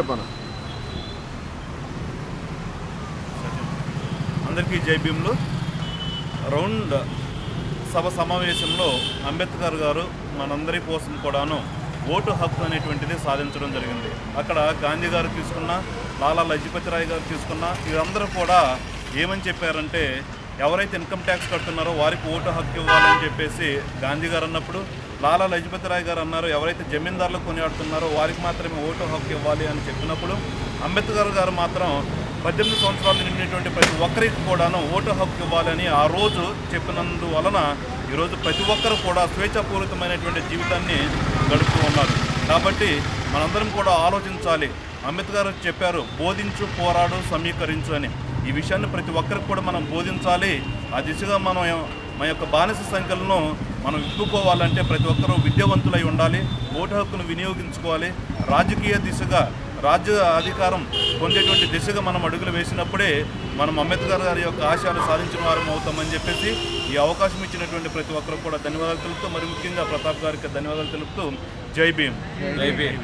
చెప్పను? అందరికీ జై రౌండ్ సభ సమావేశంలో అంబేద్కర్ గారు మనందరి కోసం కూడాను ఓటు హక్కు అనేటువంటిది సాధించడం జరిగింది. అక్కడ గాంధీ గారు తీసుకున్న లాలా లజపతి రాయ్ గారు తీసుకున్న వీరందరూ కూడా ఏమని చెప్పారంటే ఎవరైతే ఇన్కమ్ ట్యాక్స్ కడుతున్నారో వారికి ఓటు హక్కు ఇవ్వాలని చెప్పేసి గాంధీ గారు అన్నప్పుడు లాలా లజపతి రాయ్ గారు అన్నారు ఎవరైతే జమీందారులు కొనియాడుతున్నారో వారికి మాత్రమే ఓటు హక్కు ఇవ్వాలి అని చెప్పినప్పుడు అంబేద్కర్ గారు మాత్రం పద్దెనిమిది సంవత్సరాలు నిండినటువంటి ప్రతి ఒక్కరికి కూడాను ఓటు హక్కు ఇవ్వాలని ఆ రోజు చెప్పినందువలన ఈరోజు ప్రతి ఒక్కరు కూడా స్వేచ్ఛాపూరితమైనటువంటి జీవితాన్ని గడుపుతూ ఉన్నారు. కాబట్టి మనందరం కూడా ఆలోచించాలి. అంబేద్కర్ చెప్పారు బోధించు పోరాడు సమీకరించు అని. ఈ విషయాన్ని ప్రతి ఒక్కరికి కూడా మనం బోధించాలి. ఆ దిశగా మనం మన యొక్క బానిస సంఖ్యలను మనం విప్పుకోవాలంటే ప్రతి ఒక్కరూ విద్యావంతులై ఉండాలి. ఓటు హక్కును వినియోగించుకోవాలి. రాజకీయ దిశగా రాజ్య అధికారం పొందేటువంటి దిశగా మనం అడుగులు వేసినప్పుడే మనం అంబేద్కర్ గారి యొక్క ఆశయాలు సాధించిన వారం అవుతామని చెప్పేసి ఈ అవకాశం ఇచ్చినటువంటి ప్రతి ఒక్కరు కూడా ధన్యవాదాలు తెలుపుతూ మరి ముఖ్యంగా ప్రతాప్ గారికి ధన్యవాదాలు తెలుపుతూ జై భీమ్. జై భీమ్.